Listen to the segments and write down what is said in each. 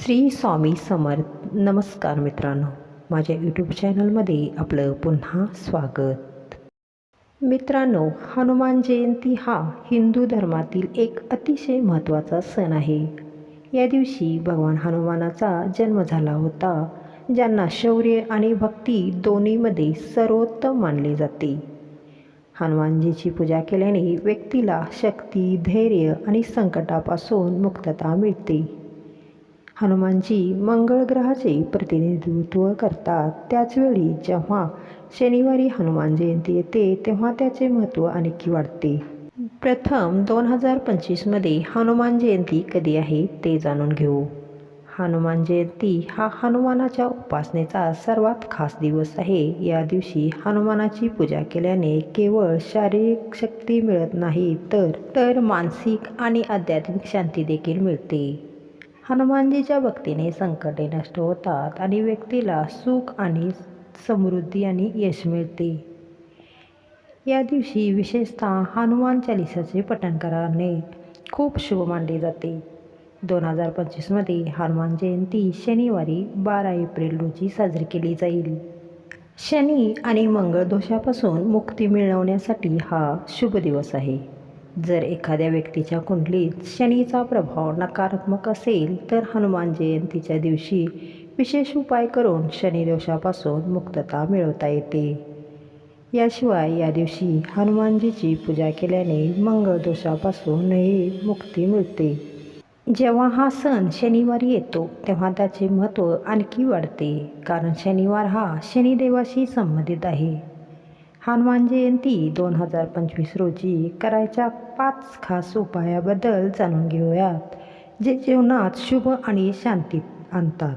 श्री स्वामी समर्थ. नमस्कार मित्रांनो. माझ्या यूट्यूब चॅनलमध्ये आपलं पुन्हा स्वागत. मित्रांनो हनुमान जयंती हा हिंदू धर्मातील एक अतिशय महत्त्वाचा सण आहे. या दिवशी भगवान हनुमानाचा जन्म झाला होता ज्यांना शौर्य आणि भक्ती दोन्हीमध्ये सर्वोत्तम मानले जाते. हनुमानजीची पूजा केल्याने व्यक्तीला शक्ती धैर्य आणि संकटापासून मुक्तता मिळते. हनुमानजी मंगळ ग्रहाचे प्रतिनिधित्व करतात. त्याचवेळी जेव्हा शनिवारी हनुमान जयंती येते तेव्हा त्याचे महत्त्व आणखी वाढते. प्रथम दोन हजार पंचवीसमध्ये हनुमान जयंती कधी आहे ते जाणून घेऊ. हनुमान जयंती हा हनुमानाच्या उपासनेचा सर्वात खास दिवस आहे. या दिवशी हनुमानाची पूजा केल्याने केवळ शारीरिक शक्ती मिळत नाही तर तर मानसिक आणि आध्यात्मिक शांती देखील मिळते. हनुमानजीच्या भक्तीने संकटे नष्ट होतात आणि व्यक्तीला सुख आणि समृद्धी आणि यश मिळते. या दिवशी विशेषतः हनुमान चालिसाचे पठण करणे खूप शुभ मानले जाते. दोन हजार पंचवीसमध्ये हनुमान जयंती शनिवारी बारा एप्रिल रोजी साजरी केली जाईल. शनी आणि मंगळ दोषापासून मुक्ती मिळवण्यासाठी हा शुभ दिवस आहे. जर एखाद्या व्यक्तीच्या कुंडलीत शनीचा प्रभाव नकारात्मक असेल तर हनुमान जयंतीच्या दिवशी विशेष उपाय करून शनिदोषापासून मुक्तता मिळवता येते. याशिवाय या दिवशी हनुमानजीची पूजा केल्याने मंगळ दोषापासूनही मुक्ती मिळते. जेव्हा हा सण शनिवारी येतो तेव्हा त्याचे महत्त्व आणखी वाढते कारण शनिवार हा शनिदेवाशी संबंधित आहे. हनुमान जयंती दोन हजार पंचवीस रोजी करायच्या पाच खास उपायाबद्दल जाणून घेऊयात जे जीवनात शुभ आणि शांती आणतात.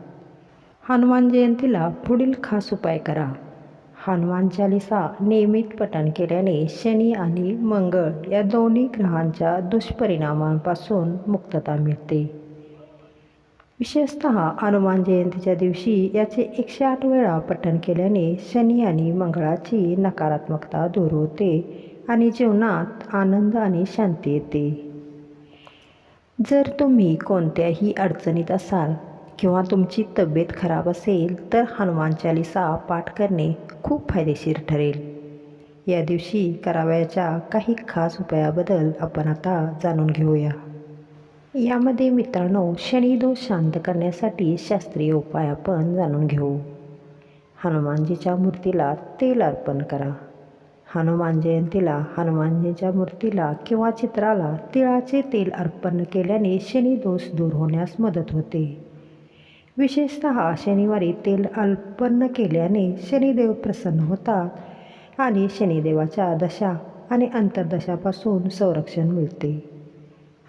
हनुमान जयंतीला पुढील खास उपाय करा. हनुमान चालिसा नियमित पठण केल्याने शनी आणि मंगळ या दोन्ही ग्रहांच्या दुष्परिणामांपासून मुक्तता मिळते. विशेषत हनुमान जयंतीच्या दिवशी याचे एकशे आठ वेळा पठण केल्याने शनी आणि मंगळाची नकारात्मकता दूर होते आणि जीवनात आनंद आणि शांती येते. जर तुम्ही कोणत्याही अडचणीत असाल किंवा तुमची तब्येत खराब असेल तर हनुमान चालिसा पाठ करणे खूप फायदेशीर ठरेल. या दिवशी करावयाच्या काही खास उपायाबद्दल आपण आता जाणून घेऊया. यामध्ये मित्रांनो शनिदोष शांत करण्यासाठी शास्त्रीय उपाय आपण जाणून घेऊ. हनुमानजीच्या मूर्तीला तेल अर्पण करा. हनुमान जयंतीला हनुमानजीच्या मूर्तीला किंवा चित्राला तिळाचे तेल अर्पण केल्याने शनिदोष दूर होण्यास मदत होते. विशेषत शनिवारी तेल अर्पण केल्याने शनिदेव प्रसन्न होतात आणि शनिदेवाच्या दशा आणि अंतर्दशापासून संरक्षण मिळते.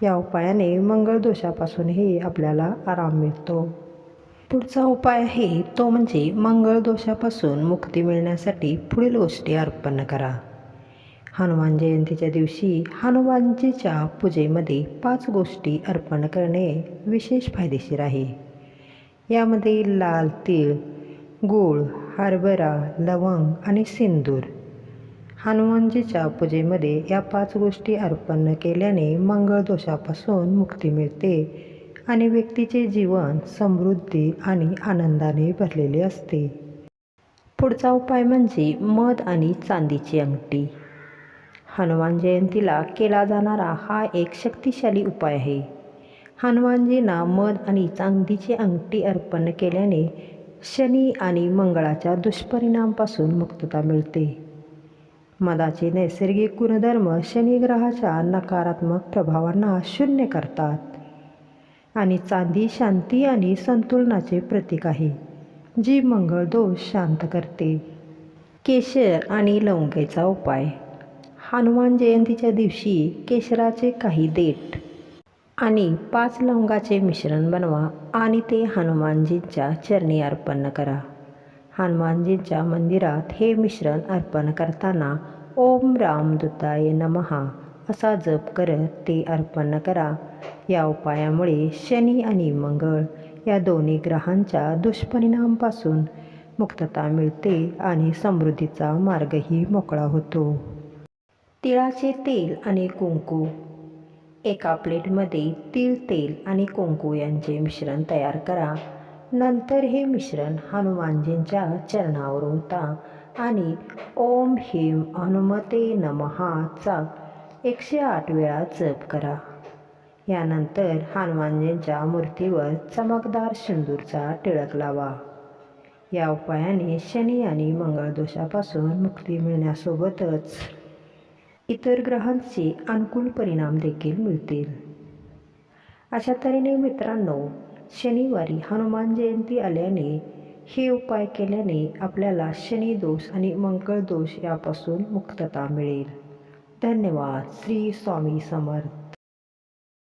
या उपायाने मंगळदोषापासूनही आपल्याला आराम मिळतो. पुढचा उपाय आहे तो म्हणजे मंगळदोषापासून मुक्ती मिळण्यासाठी पुढील गोष्टी अर्पण करा. हनुमान जयंतीच्या दिवशी हनुमानजीच्या पूजेमध्ये पाच गोष्टी अर्पण करणे विशेष फायदेशीर आहे. यामध्ये लाल तीळ गूळ हरभरा लवंग आणि सिंदूर हनुमानजीच्या पूजेमध्ये या पाच गोष्टी अर्पण केल्याने मंगळ दोषापासून मुक्ती मिळते आणि व्यक्तीचे जीवन समृद्धी आणि आनंदाने भरलेले असते. पुढचा उपाय म्हणजे मध आणि चांदीची अंगठी. हनुमान जयंतीला केला जाणारा हा एक शक्तिशाली उपाय आहे. हनुमानजींना मध आणि चांदीची अंगठी अर्पण केल्याने शनी आणि मंगळाच्या दुष्परिणामापासून मुक्तता मिळते. मधाचे नैसर्गिक गुणधर्म शनिग्रहाच्या नकारात्मक प्रभावांना शून्य करतात. आणि चांदी शांती आणि संतुलनाचे प्रतीक आहे जी मंगळ दोष शांत करते. केशर आणि लवंगेचा उपाय. हनुमान जयंतीच्या दिवशी केशराचे काही देठ आणि पाच लवंगाचे मिश्रण बनवा आणि ते हनुमानजींच्या चरणी अर्पण करा. हनुमानजींच्या मंदिरात हे मिश्रण अर्पण करताना ओम रामदूताय नमहा. असा जप करत ते अर्पण करा. या उपायामुळे शनी आणि मंगळ या दोन्ही ग्रहांच्या दुष्परिणामापासून मुक्तता मिळते आणि समृद्धीचा मार्गही मोकळा होतो. तिळाचे तेल आणि कुंकू. एका प्लेटमध्ये तीळ तेल आणि कुंकू यांचे मिश्रण तयार करा. नंतर हे मिश्रण हनुमानजींच्या चरणावर होता आणि ओम ह्रीम हनुमते नमहाचा एकशे आठ वेळा जप करा. यानंतर हनुमानजींच्या मूर्तीवर चमकदार शेंदूरचा टिळक लावा. या उपायाने शनी आणि मंगळदोषापासून मुक्ती मिळण्यासोबतच इतर ग्रहांचे अनुकूल परिणाम देखील मिळतील. अशा तऱ्हेने मित्रांनो शनिवारी हनुमान जयंती आल्याने हे उपाय केल्याने आपल्याला शनी दोष आणि मंगळ दोष यापासून मुक्तता मिळेल. धन्यवाद. श्री स्वामी समर्थ.